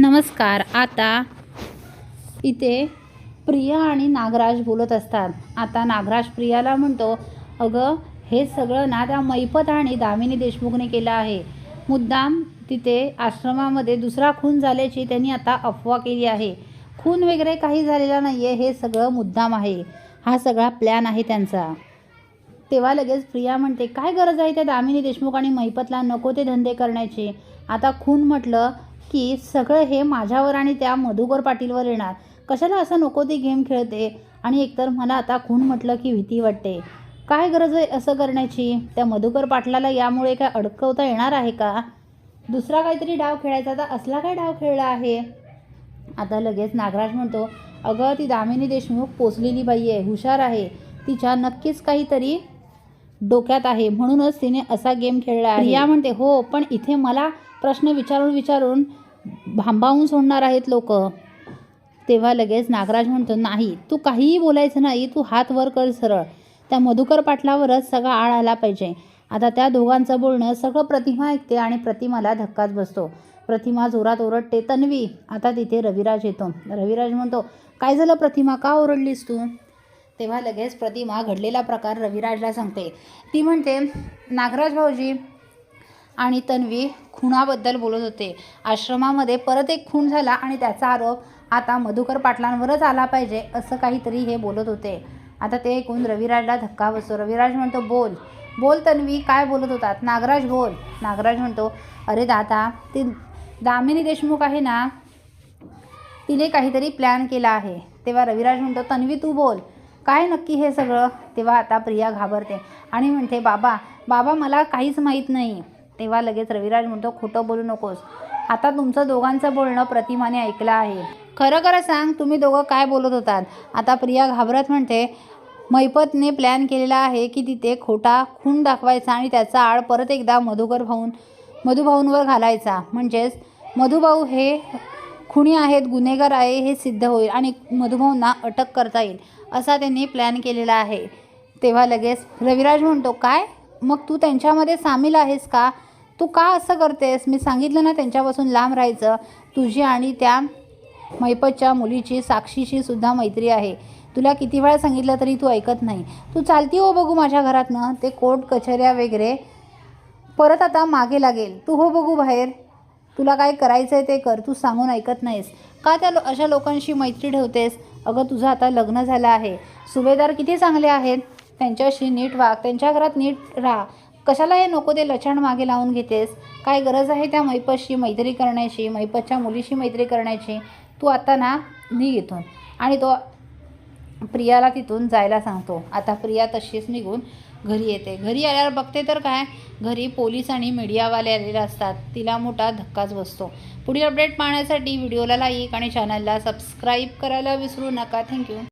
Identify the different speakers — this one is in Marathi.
Speaker 1: नमस्कार आता इथे प्रिया आणि नागराज बोलत असतात. आता नागराज प्रियाला म्हणतो अगं हे सगळं ना त्या मैपत आणि दामिनी देशमुखने केलं आहे. मुद्दाम तिथे आश्रमामध्ये दुसरा खून झाल्याची त्यांनी आता अफवा केली आहे. खून वगैरे काही झालेला नाही आहे हे सगळं मुद्दाम आहे. हा सगळा प्लॅन आहे त्यांचा. तेव्हा लगेच प्रिया म्हणते काय गरज आहे त्या दामिनी देशमुख आणि महिपतला नको ते धंदे करण्याचे. आता खून म्हटलं की सगळं हे माझ्यावर आणि त्या मधुकर पाटीलवर येणार. कशाला असं नको ती गेम खेळते? आणि एकतर मला आता खून म्हटलं की भीती वाटते. काय गरज आहे असं करण्याची? त्या मधुकर पाटलाला यामुळे काय अडकवता येणार आहे का? दुसरा काहीतरी डाव खेळायचा तर असला काय डाव खेळला आहे? आता लगेच नागराज म्हणतो अगं ती दामिनी देशमुख पोचलेली बाई आहे हुशार आहे. तिच्या नक्कीच काहीतरी डोक्यात आहे. म्हणूनच तिने असा गेम खेळला आहे. म्हणते हो पण इथे मला प्रश्न विचारून विचारून भांबावून सोडणार आहेत लोक. तेव्हा लगेच नागराज म्हणतो नाही तू काहीही बोलायचं नाही तू हात वर कर सरळ. त्या मधुकर पाटलावरच सगळा आळ आला पाहिजे. आता त्या दोघांचं बोलणं सगळं प्रतिमा ऐकते आणि प्रतिमाला धक्काच बसतो. प्रतिमा जोरात ओरडते तन्वी आता तिथे रविराज येतो. रविराज म्हणतो काय झालं प्रतिमा? का ओरडलीस तू? तेव्हा लगेच प्रतिमा घडलेला प्रकार रविराजला सांगते. ती म्हणते नागराज भाऊजी आणि तन्वी खुणाबद्दल बोलत होते. आश्रमामध्ये परत एक खून झाला आणि त्याचा आरोप आता मधुकर पाटलांवरच आला पाहिजे असं काहीतरी हे बोलत होते. आता ते ऐकून रविराजला धक्का बसतो. रविराज म्हणतो बोल. बोल तन्वी काय बोलत होतात? नागराज बोल. नागराज म्हणतो अरे दादा ती दामिनी देशमुख आहे ना? तिने काहीतरी प्लॅन केला आहे. तेव्हा रविराज म्हणतो तन्वी तू बोल. काय नक्की हे सगळं? तेव्हा आता प्रिया घाबरते. आणि म्हणते बाबा बाबा मला काहीच माहीत नाही. तेव्हा लगेच रविराज म्हणतो खोटं बोलू नकोस. आता तुमचं दोघांचं बोलणं प्रतिमाने ऐकलं आहे. खरं खरं सांग तुम्ही दोघं काय बोलत होतात? आता प्रिया घाबरत म्हणते मैपतने प्लॅन केलेला आहे की तिथे खोटा खून दाखवायचा आणि त्याचा आळ परत एकदा मधुकर भाऊन मधुभाऊंवर घालायचा. म्हणजेच मधुभाऊ हे खुणी आहेत गुन्हेगार आहे हे सिद्ध होईल आणि मधुभाऊंना अटक करता येईल असा त्यांनी प्लॅन केलेला आहे. तेव्हा लगेच रविराज म्हणतो काय? मग तू त्यांच्यामध्ये सामील आहेस का? तू का असं करतेस? मी सांगितलं ना त्यांच्यापासून लांब राहायचं. तुझी आणि त्या मैपतच्या मुलीची साक्षीशी सुद्धा मैत्री आहे. तुला किती वेळा सांगितलं तरी तू ऐकत नाही. तू चालती हो बघू माझ्या घरातनं. ते कोर्ट कचऱ्या वगैरे परत आता मागे लागेल. तू हो बघू बाहेर. तुला काय करायचं आहे ते कर तू सांगून ऐकत नाहीस. का त्या लो अशा लोकांशी मैत्री ठेवतेस? अगं तुझं आता लग्न झालं आहे. सुभेदार किती चांगले आहेत? त्यांच्याशी नीट वाग त्यांच्या घरात नीट राहा. कशाला हे नको ते लछाण मागे लावून घेतेस? काय गरज आहे त्या मैपतशी मैत्री करण्याची मैपतच्या मुलीशी मैत्री करण्याची? तू आता ना निघ इथून. आणि तो प्रियाला तिथून जायला सांगतो. आता प्रिया तशीच निघून घरी येते. घरी आल्यावर बघते तर काय? घरी पोलीस आणि मीडियावाले आलेले असतात. तिला मोठा धक्काच बसतो. पुढील अपडेट पाहण्यासाठी व्हिडिओला लाईक आणि चॅनलला सबस्क्राईब करायला विसरू नका. थँक्यू